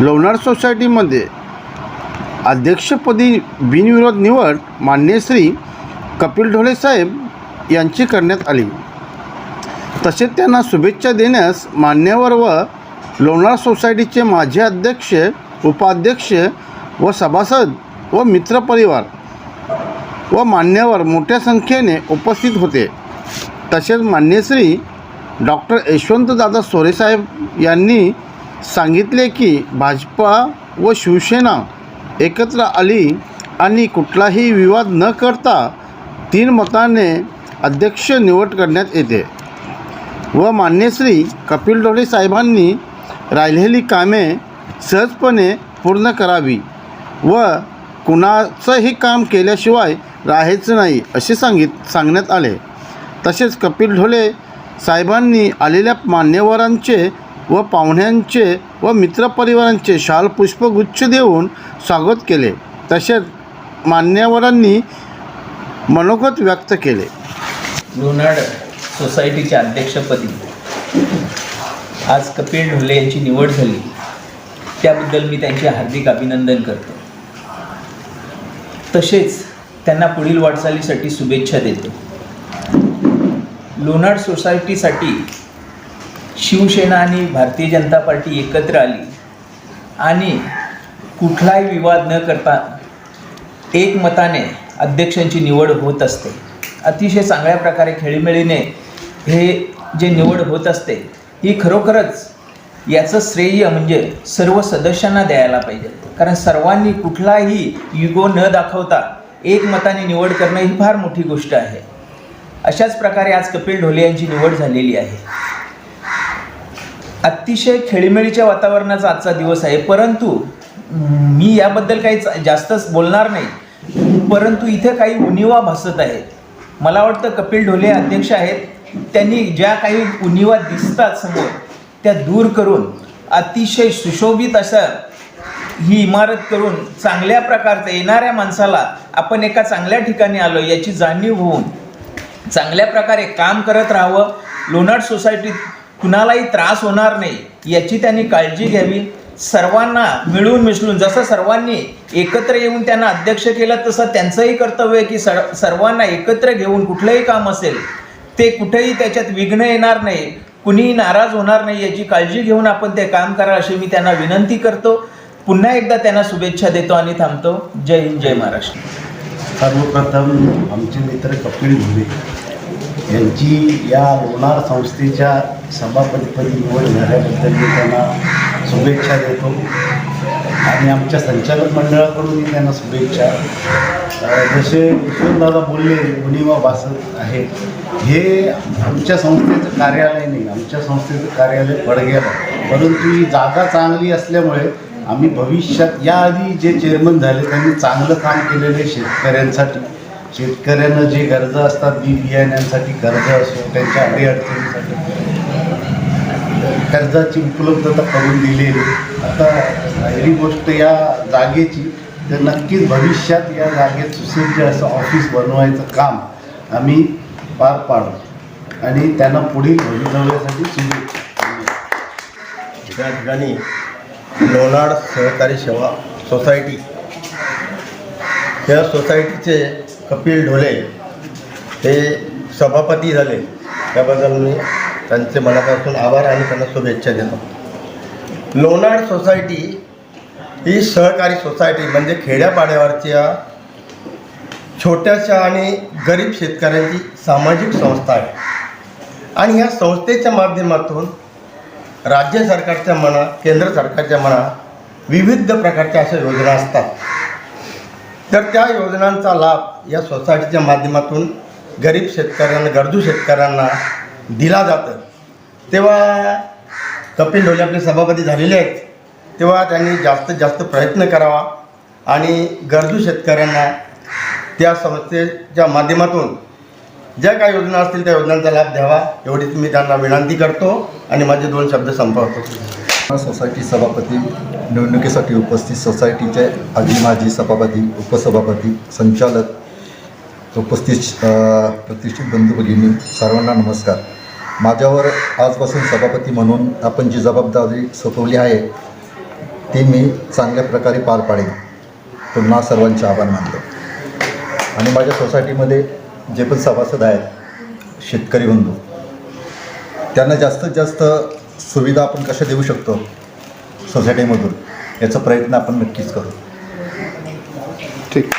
लोणार सोसायटीमध्ये अध्यक्षपदी बिनविरोध निवड मान्य श्री कपिल ढोले साहेब यांची करण्यात आली. तसेच त्यांना शुभेच्छा देण्यास मान्यवर व लोणार सोसायटीचे माजी अध्यक्ष उपाध्यक्ष व सभासद व मित्रपरिवार व मान्यवर मोठ्या संख्येने उपस्थित होते. तसेच मान्यश्री डॉक्टर यशवंतदादा सोरेसाहेब यांनी सांगितले की भाजपा व शिवसेना एकत्र आली आणि कुठलाही विवाद न करता तीन मताने अध्यक्ष निवड करण्यात येते. व मान्यश्री कपिल डोळे साहेबांनी राहिलेली कामे सहजपणे पूर्ण करावी व कुणाचंही काम केल्याशिवाय राहायचं नाही असे सांगित सांगण्यात आले. तसेच कपिल ढोले साहेबांनी आलेल्या मान्यवरांचे व पाहुण्यांचे व मित्रपरिवारांचे शाल पुष्पगुच्छ देऊन स्वागत केले. तसेच मान्यवरांनी मनोगत व्यक्त केले. लोणाड सोसायटीच्या अध्यक्षपदी आज कपिल ढोले यांची निवड झाली. त्याबद्दल मी त्यांचे हार्दिक अभिनंदन करतो. तसेच त्यांना पुढील वाटचालीसाठी शुभेच्छा देतो. लोणाड सोसायटीसाठी शिवसेना आणि भारतीय जनता पार्टी एकत्र आली. आणि कुठलाही विवाद न करता एकमताने अध्यक्षांची निवड होत असते. अतिशय चांगल्या प्रकारे खेळीमेळीने हे जे निवड होत असते ही खरोखरच याचं श्रेय म्हणजे सर्व सदस्यांना द्यायला पाहिजे. कारण सर्वांनी कुठलाही युगो न दाखवता एकमताने निवड करणं ही फार मोठी गोष्ट आहे. अशाच प्रकारे आज कपिल ढोले यांची निवड झालेली आहे. अतिशय खेळीमेळीच्या वातावरणाचा आजचा दिवस आहे. परंतु मी याबद्दल काही जास्तच बोलणार नाही. परंतु इथे काही उणिवा भासत आहेत मला वाटतं कपिल ढोले अध्यक्ष आहेत. त्यांनी ज्या काही उणिवा दिसतात समोर त्या दूर करून अतिशय सुशोभित असं ही इमारत करून चांगल्या प्रकारचं येणाऱ्या माणसाला आपण एका चांगल्या ठिकाणी आलो याची जाणीव होऊन चांगल्या प्रकारे काम करत राहावं. लोणार सोसायटीत कुणालाही त्रास होणार नाही याची त्यांनी काळजी घ्यावी. सर्वांना मिळून मिसळून जसं सर्वांनी एकत्र येऊन त्यांना अध्यक्ष केलं तसं त्यांचंही कर्तव्य आहे की सर सर्वांना एकत्र घेऊन कुठलंही काम असेल ते कुठेही त्याच्यात विघ्न येणार नाही कुणीही नाराज होणार नाही याची काळजी घेऊन आपण ते काम करा अशी मी त्यांना विनंती करतो. पुन्हा एकदा त्यांना शुभेच्छा देतो आणि थांबतो. जय हिंद जय महाराष्ट्र. सर्वप्रथम आमचे मित्र कपिल घुले यांची या लोणार संस्थेच्या सभापतीपदी निवड झाल्याबद्दल मी त्यांना शुभेच्छा देतो. आणि आमच्या संचालक मंडळाकडूनही त्यांना शुभेच्छा. जसे दादा बोलले मुनिमा भासत आहे हे आमच्या संस्थेचं कार्यालय नाही आमच्या संस्थेचं कार्यालय पडग्याला परंतु ही जागा चांगली असल्यामुळे आम्ही भविष्यात याआधी जे चेअरमन झाले त्यांनी चांगलं काम केलेलं आहे शेतकऱ्यांसाठी. शेतकऱ्यांना जे गरजा असतात बी बियाण्यांसाठी कर्ज असो त्यांच्या अडीअडचणीसाठी. कर्जाची उपलब्धता करून दिलेली. आता पहिली गोष्ट या जागेची तर नक्कीच भविष्यात या जागेत सुसज्ज असं ऑफिस बनवायचं काम आम्ही पार पाडू. आणि त्यांना पुढील भवितव्यासाठी शुभेच्छा त्या ठिकाणी लोणार सहकारी सेवा सोसायटी या सोसायटीचे कपिल ढोले हे सभापती झाले. त्याबद्दल मी त्यांचे मनापासून आभार आणि त्यांना शुभेच्छा देतो. लोणार सोसायटी ही सहकारी सोसायटी म्हणजे खेड्यापाड्यावरच्या छोट्याशा आणि गरीब शेतकऱ्यांची सामाजिक संस्था आहे. आणि ह्या संस्थेच्या माध्यमातून राज्य सरकारच्या म्हणा केंद्र सरकारच्या म्हणा विविध प्रकारच्या अशा योजना असतात. तर त्या योजनांचा लाभ या सोसायटीच्या माध्यमातून गरीब शेतकऱ्यांना गरजू शेतकऱ्यांना दिला जातं. तेव्हा कपिल ढोले आपले सभापती झालेले आहेत. तेव्हा त्यांनी जास्तीत जास्त प्रयत्न करावा आणि गरजू शेतकऱ्यांना त्या संस्थेच्या माध्यमातून ज्या काही योजना असतील त्या योजनांचा लाभ द्यावा एवढीच मी त्यांना विनंती करतो आणि माझे दोन शब्द संपवतो. सोसायटी सभापती निवडणुकीसाठी उपस्थित सोसायटीचे आजी माजी सभापती उपसभापती संचालक उपस्थित प्रतिष्ठित बंधू भगिनी सर्वांना नमस्कार. माझ्यावर आजपासून सभापती म्हणून आपण जी जबाबदारी सोपवली आहे ती मी चांगल्या प्रकारे पार पाडेन. पुन्हा सर्वांचे आभार मानतो. आणि माझ्या सोसायटीमध्ये जे पण सभासद आहेत शेतकरी बंधू त्यांना जास्तीत जास्त सुविधा आपण कशा देऊ शकतो सोसायटीमधून याचा प्रयत्न आपण नक्कीच करू. ठीक.